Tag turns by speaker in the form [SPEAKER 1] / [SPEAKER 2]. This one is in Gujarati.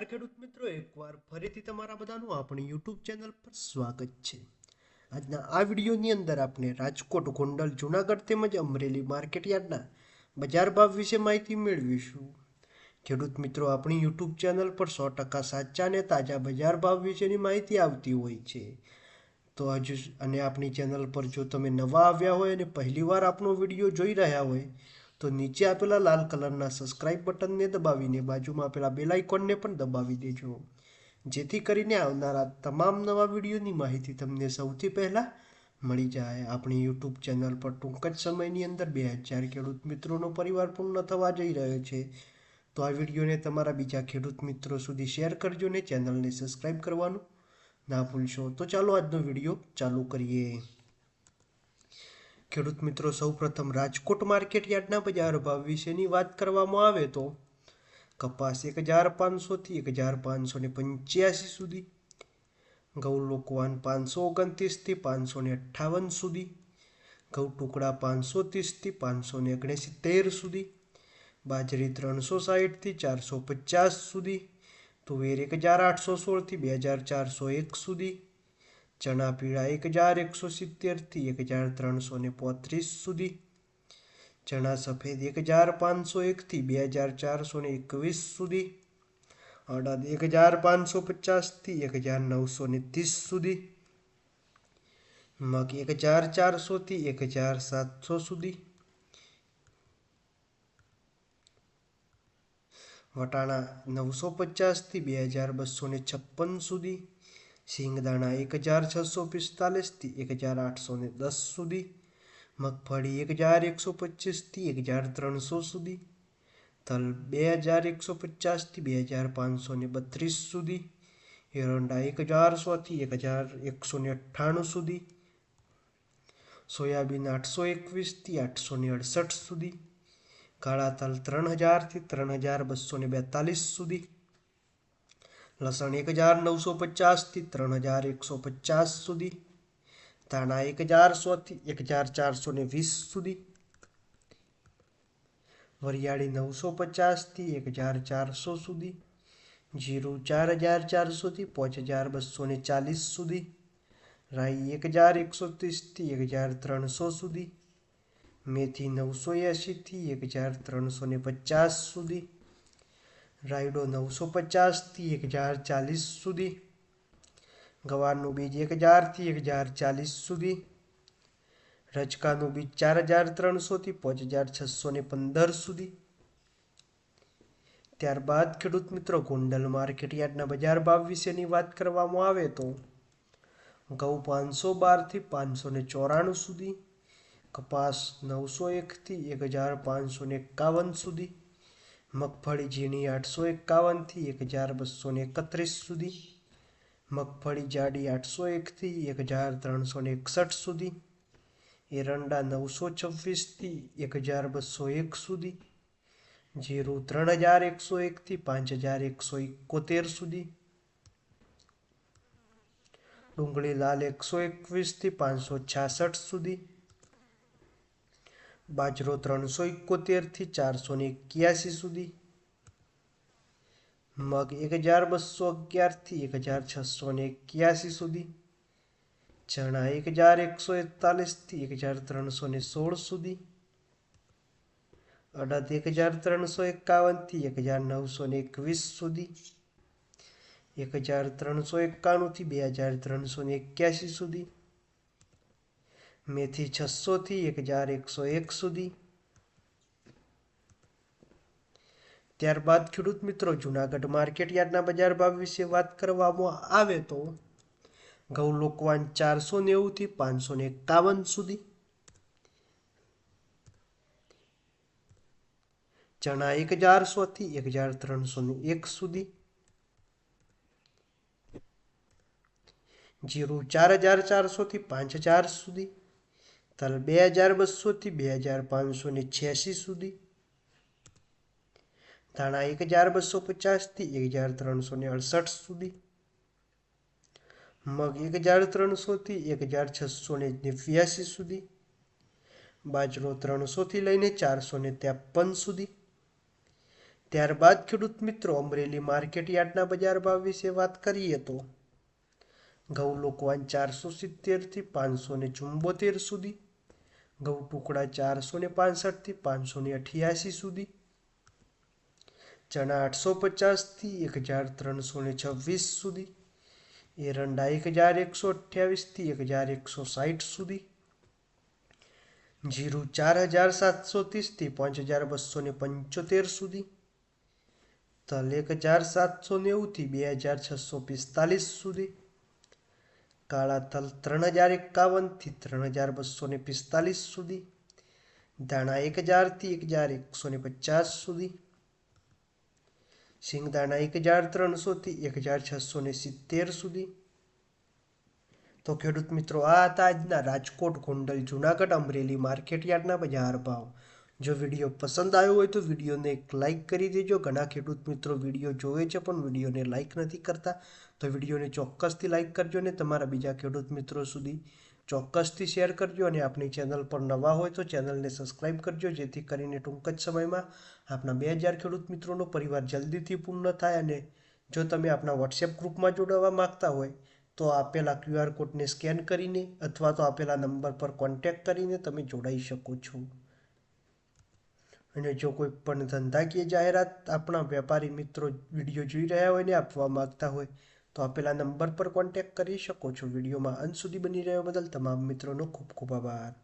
[SPEAKER 1] નમસ્કાર ખેડૂત મિત્રો, એકવાર ફરીથી તમારા બધાનું આપણી યુટ્યુબ ચેનલ પર સ્વાગત છે. આજના આ વિડીયોની અંદર આપણે રાજકોટ, ગોંડલ, જુનાગઢ તેમજ અમરેલી માર્કેટયાર્ડના બજાર ભાવ વિશે માહિતી મેળવીશું. ખેડૂત મિત્રો, આપણી યુટ્યુબ ચેનલ પર સો ટકા સાચા અને તાજા બજાર ભાવ વિશેની માહિતી આવતી હોય છે. તો હજુ અને આપણી ચેનલ પર જો તમે નવા આવ્યા હોય અને પહેલીવાર આપણો વીડિયો જોઈ રહ્યા હોય તો નીચે આપેલા લાલ કલરના સબસ્ક્રાઇબ બટનને દબાવીને બાજુમાં આપેલા બેલ આઇકોનને પણ દબાવી દેજો. જેથી કરીને આવનારા તમામ નવા વિડીયોની માહિતી તમને સૌથી પહેલાં મળી જાય. આપણી યુટ્યુબ ચેનલ પર ટૂંક જ સમયની અંદર બે હજાર ખેડૂત મિત્રોનો પરિવાર પૂર્ણ થવા જઈ રહ્યો છે. તો આ વિડીયોને તમારા બીજા ખેડૂત મિત્રો સુધી શેર કરજો ને ચેનલને સબસ્ક્રાઇબ કરવાનું ના ભૂલશો. તો ચાલો આજનો વીડિયો ચાલુ કરીએ. ખેડૂત મિત્રો, સૌપ્રથમ રાજકોટ માર્કેટ યાર્ડના બજાર ભાવ વિશેની વાત કરવામાં આવે તો કપાસ એક હજાર પાંચસોથી એક હજાર પાંચસો ને પંચ્યાસી સુધી ઘઉં લોકવાન પાંચસો ઓગણત્રીસથી પાંચસો ને અઠ્ઠાવન સુધી ઘઉં ટુકડા પાંચસો ત્રીસથી પાંચસો ને ઓગણસિત્તેર સુધી, બાજરી ત્રણસો સાહીઠથી ચારસો પચાસ સુધી, તુવેર એક હજાર આઠસો સોળથી બે હજાર ચારસો એક સુધી ચણા પીળા એક હજાર એકસો સિત્તેરથી એક હજાર ત્રણસો ને પોત્રીસ સુધી. ચણા સફેદ એક હજાર પાંચસો એકથી બે હજાર ચારસો ને એકવીસ સુધી. અડદ એક હજાર પાંચસો પચાસથી એક હજાર નવસો ને ત્રીસ સુધી. મગ એક હજાર ચારસોથી એક હજાર સાતસો સુધી. વટાણા નવસો પચાસથી બે હજાર બસો ને છપ્પન સુધી. સિંગદાણા એક હજાર છસો પિસ્તાલીસથી એક હજાર આઠસો ને દસ સુધી, મગફળી એક હજાર એકસો પચીસથી એક હજાર ત્રણસો સુધી, તલ બે હજાર એકસો પચાસથી બે હજાર પાંચસો ને બત્રીસ સુધી, એરંડા એક હજાર સોથી એક હજાર એકસો ને અઠ્ઠાણું સુધી, સોયાબીન આઠસો એકવીસથી આઠસો ને અડસઠ સુધી, કાળા તલ ત્રણ હજારથી ત્રણ હજાર બસો ને બેતાલીસ સુધી લસણ એક હજાર નવસો પચાસથી ત્રણ હજાર એકસો પચાસ સુધી, ધાણા એક હજાર સોથી એક હજાર ચારસો ને વીસ સુધી, વરિયાળી નવસો પચાસથી એક હજાર ચારસો સુધી, જીરું ચાર હજાર ચારસોથી પાંચ હજાર બસો ને ચાલીસ સુધી, રાઈ એક હજાર એકસો ત્રીસથી એક હજાર ત્રણસો સુધી, મેથી નવસો એંશીથી એક હજાર ત્રણસો ને પચાસ સુધી રાયડો નવસો પચાસથી એક હજાર ચાલીસ સુધી, ગવારનું બીજ એક હજારથી એક હજાર ચાલીસ સુધી, રજકાનું બીજ ચાર હજાર ત્રણસોથી પાંચ હજાર છસો ને પંદર સુધી. ત્યારબાદ ખેડૂત મિત્રો, ગોંડલ માર્કેટ યાર્ડના બજાર ભાવ વિશેની વાત કરવામાં આવે તો, ઘઉં પાંચસો બારથી પાંચસો ને ચોરાણું સુધી, કપાસ નવસો એકથી એક હજાર પાંચસો ને એકાવન સુધી મગફળી ઝીણી આઠસો એકાવનથી એક હજાર બસો એકત્રીસ સુધી મગફળી જાડી આઠસો એકથી એક હજાર ત્રણસો એકસઠ સુધી, એરંડા નવસો છવ્વીસથી એક હજાર બસો એક સુધી, જીરું ત્રણ હજાર એકસો એકથી પાંચ હજાર એકસો એકોતેર સુધી, ડુંગળી લાલ એકસો એકવીસથી પાંચસો છાસઠ સુધી બાજરો ત્રણસો એકોતેરથી ચારસો ને એક્યાસી સુધી. મગ એક હજાર બસો અગિયારથી એક હજાર છસો ને એક્યાસી સુધી. ચણા એક હજાર એકસો એકતાલીસથી એક હજાર ત્રણસો ને સોળ સુધી. અડદ એક હજાર ત્રણસો એકાવનથી એક હજાર નવસો ને એકવીસ સુધી. એક હજાર ત્રણસો એકાણુંથી બે હજાર ત્રણસો ને એક્યાસી સુધી. મેથી છસોથી એક હજાર એકસો એક સુધી. ત્યારબાદ ખેડૂત મિત્રો, જુનાગઢ માર્કેટ યાર્ડના બજાર ભાવ વિશે વાત કરવામાં આવે તો ઘઉં લોકવાન ચારસો નેવુંથી પાંચસો ને એકાવન સુધી. ચણા એક હજાર સોથી એક હજાર ત્રણસો ને એક સુધી. જીરું ચાર હજાર ચારસોથી પાંચ હજાર સુધી. તલ બે હજાર બસોથી બે હજાર પાંચસો ને છ્યાસી સુધી. ધાણા એક હજાર બસો પચાસથી એક હજાર ત્રણસો ને અડસઠ સુધી. મગ એક હજાર ત્રણસોથી એક હજાર છસો ને નેવ્યાસી સુધી. બાજરો ત્રણસોથી લઈને ચારસો ને ત્રેપન સુધી. ત્યારબાદ ખેડૂત મિત્રો અમરેલી માર્કેટ યાર્ડના બજાર ભાવ વિશે વાત કરીએ તો ઘઉં લોકવાન ચારસો સિત્તેરથી પાંચસો ને ચુંબોતેર સુધી. ઘઉં ટુકડા ચારસો ને પાંસઠથી પાંચસો ને અઠ્યાસી સુધી, ચણા આઠસો પચાસથી એક હજાર ત્રણસો ને છવ્વીસ સુધી, એરંડા એક હજાર એકસો અઠ્યાવીસથી એક હજાર એકસો સાઠ સુધી, જીરું ચાર હજાર સાતસો ત્રીસથી પાંચ હજાર બસો ને પંચોતેર સુધી, તલ એક હજાર સાતસો નેવુંથી બે હજાર છસો પિસ્તાલીસ સુધી કાળા તલ ત્રણ હજાર એકાવનથી ત્રણ હજાર બસો ને પિસ્તાલીસ સુધી, દાણા એક હજારથી એક હજાર એકસો ને પચાસ સુધી, સિંગદાણા એક હજાર ત્રણસોથી એક હજાર છસો ને સિત્તેર સુધી. તો ખેડૂત મિત્રો, આ હતા આજના રાજકોટ ગોંડલ જુનાગઢ અમરેલી માર્કેટ યાર્ડના બજાર ભાવ. જો વીડિયો પસંદ આવ્યો હોય તો વિડીયોને એક લાઇક કરી દેજો. ઘણા ખેડૂત મિત્રો વીડિયો જોવે છે, પણ વિડીયોને લાઇક નથી કરતા. તો વિડીયોને ચોક્કસથી લાઇક કરજો અને તમારા બીજા ખેડૂત મિત્રો સુધી ચોક્કસથી શેર કરજો અને આપણી ચેનલ પર નવા હોય તો ચેનલને સબસ્ક્રાઇબ કરજો, જેથી કરીને ટૂંક જ સમયમાં આપણા બે હજાર ખેડૂત મિત્રોનો પરિવાર જલ્દીથી પૂર્ણ થાય અને જો તમે આપણા વોટ્સએપ ગ્રુપમાં જોડાવા માંગતા હોય તો આપેલા ક્યુઆર કોડને સ્કેન કરીને અથવા તો આપેલા નંબર પર કોન્ટેક્ટ કરીને તમે જોડાઈ શકો છો. અને જો કોઈ પણ ધંધાકીય જાહેરાત આપણા વેપારી મિત્રો વીડિયો જોઈ રહ્યા હોય ને આપવા માંગતા હોય, તો આપેલા નંબર પર કોન્ટેક્ટ કરી શકો છો. વિડીયોમાં અંત સુધી બની રહ્યો બદલ તમામ મિત્રોનો ખૂબ ખૂબ આભાર.